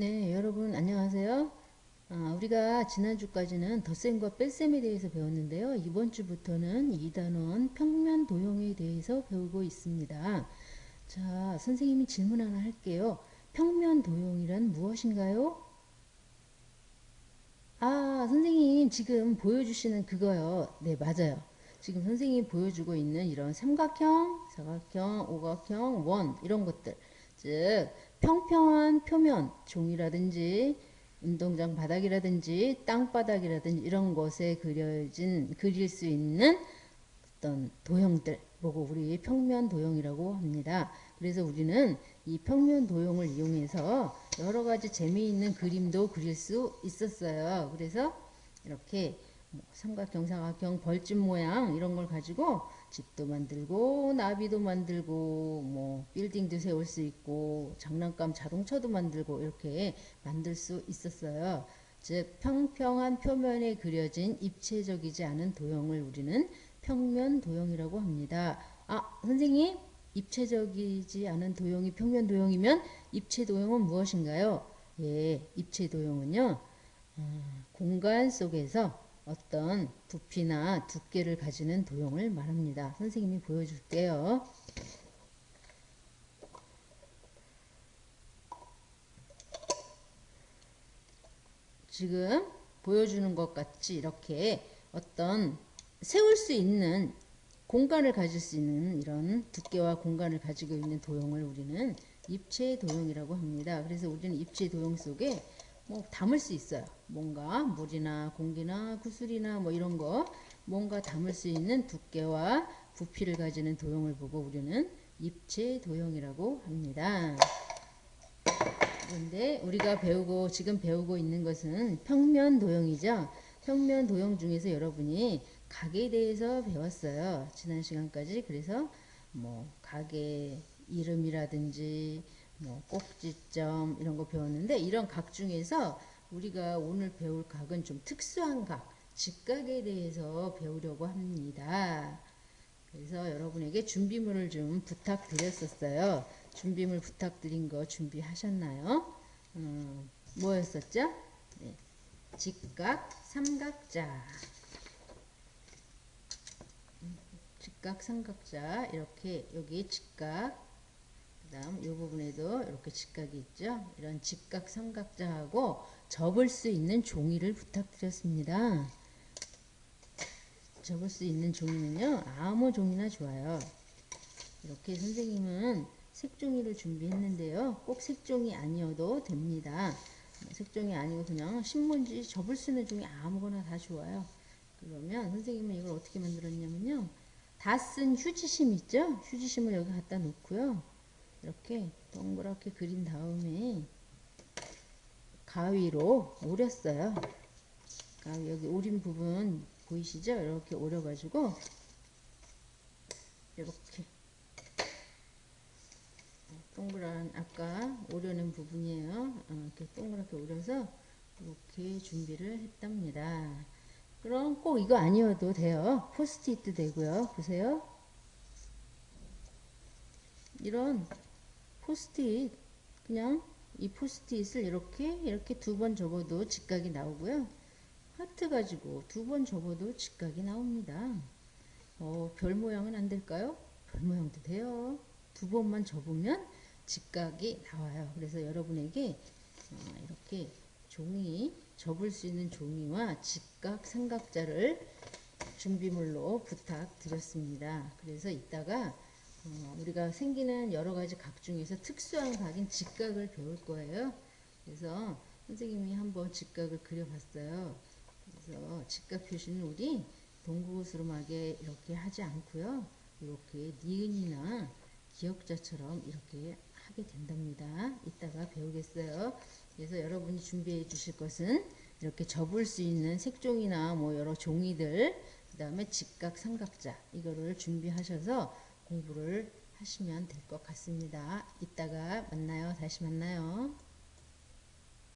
네, 여러분 안녕하세요. 아, 우리가 지난주까지는 덧셈과 뺄셈에 대해서 배웠는데요. 이번 주부터는 2단원 평면 도형에 대해서 배우고 있습니다. 자, 선생님이 질문 하나 할게요. 평면 도형이란 무엇인가요? 아, 선생님 지금 보여주시는 그거요. 네, 맞아요. 지금 선생님이 보여주고 있는 이런 삼각형, 사각형, 오각형, 원 이런 것들. 즉 평평한 표면, 종이라든지 운동장 바닥이라든지 땅바닥이라든지 이런 곳에 그려진 그릴 수 있는 어떤 도형들 보고 우리 평면 도형이라고 합니다. 그래서 우리는 이 평면 도형을 이용해서 여러 가지 재미있는 그림도 그릴 수 있었어요. 그래서 이렇게 뭐 삼각형, 사각형, 벌집 모양 이런 걸 가지고 집도 만들고 나비도 만들고 뭐 빌딩도 세울 수 있고 장난감 자동차도 만들고 이렇게 만들 수 있었어요. 즉 평평한 표면에 그려진 입체적이지 않은 도형을 우리는 평면 도형이라고 합니다. 아 선생님 입체적이지 않은 도형이 평면 도형이면 입체 도형은 무엇인가요? 예, 입체 도형은요 어, 공간 속에서 어떤 부피나 두께를 가지는 도형을 말합니다. 선생님이 보여줄게요. 지금 보여주는 것 같이 이렇게 어떤 세울 수 있는 공간을 가질 수 있는 이런 두께와 공간을 가지고 있는 도형을 우리는 입체 도형이라고 합니다. 그래서 우리는 입체 도형 속에 뭐 담을 수 있어요. 뭔가 물이나 공기나 구슬이나 뭐 이런 거 뭔가 담을 수 있는 두께와 부피를 가지는 도형을 보고 우리는 입체 도형이라고 합니다. 그런데 우리가 배우고 지금 배우고 있는 것은 평면 도형이죠. 평면 도형 중에서 여러분이 각에 대해서 배웠어요. 지난 시간까지 그래서 뭐 각의 이름이라든지 뭐 꼭지점 이런 거 배웠는데 이런 각 중에서 우리가 오늘 배울 각은 좀 특수한 각, 직각에 대해서 배우려고 합니다. 그래서 여러분에게 준비물을 좀 부탁드렸었어요. 준비물 부탁드린 거 준비하셨나요? 음, 뭐였었죠? 네. 직각 삼각자. 음, 직각 삼각자 이렇게 여기 직각 그 다음 이 부분에도 이렇게 직각이 있죠. 이런 직각 삼각자하고 접을 수 있는 종이를 부탁드렸습니다. 접을 수 있는 종이는요. 아무 종이나 좋아요. 이렇게 선생님은 색종이를 준비했는데요. 꼭 색종이 아니어도 됩니다. 색종이 아니고 그냥 신문지 접을 수 있는 종이 아무거나 다 좋아요. 그러면 선생님은 이걸 어떻게 만들었냐면요. 다 쓴 휴지심 있죠? 휴지심을 여기 갖다 놓고요. 이렇게 동그랗게 그린 다음에 가위로 오렸어요. 가위 여기 오린 부분 보이시죠? 이렇게 오려가지고 이렇게 동그란 아까 오려낸 부분이에요. 어, 이렇게 동그랗게 오려서 이렇게 준비를 했답니다. 그럼 꼭 이거 아니어도 돼요. 포스트잇도 되고요. 보세요. 이런 포스트잇 그냥 이 포스트잇을 이렇게 이렇게 두 번 접어도 직각이 나오고요. 하트 가지고 두 번 접어도 직각이 나옵니다. 어, 별 모양은 안 될까요? 별 모양도 돼요. 두 번만 접으면 직각이 나와요. 그래서 여러분에게 어, 이렇게 종이 접을 수 있는 종이와 직각 삼각자를 준비물로 부탁드렸습니다. 그래서 이따가 어, 우리가 생기는 여러 가지 각 중에서 특수한 각인 직각을 배울 거예요. 그래서 선생님이 한번 직각을 그려봤어요. 그래서 직각 표시는 우리 동구스름하게 이렇게 하지 않고요. 이렇게 니은이나 기역자처럼 이렇게 하게 된답니다. 이따가 배우겠어요. 그래서 여러분이 준비해 주실 것은 이렇게 접을 수 있는 색종이나 뭐 여러 종이들 그 다음에 직각 삼각자 이거를 준비하셔서 공부를 하시면 될 것 같습니다. 이따가 만나요. 다시 만나요.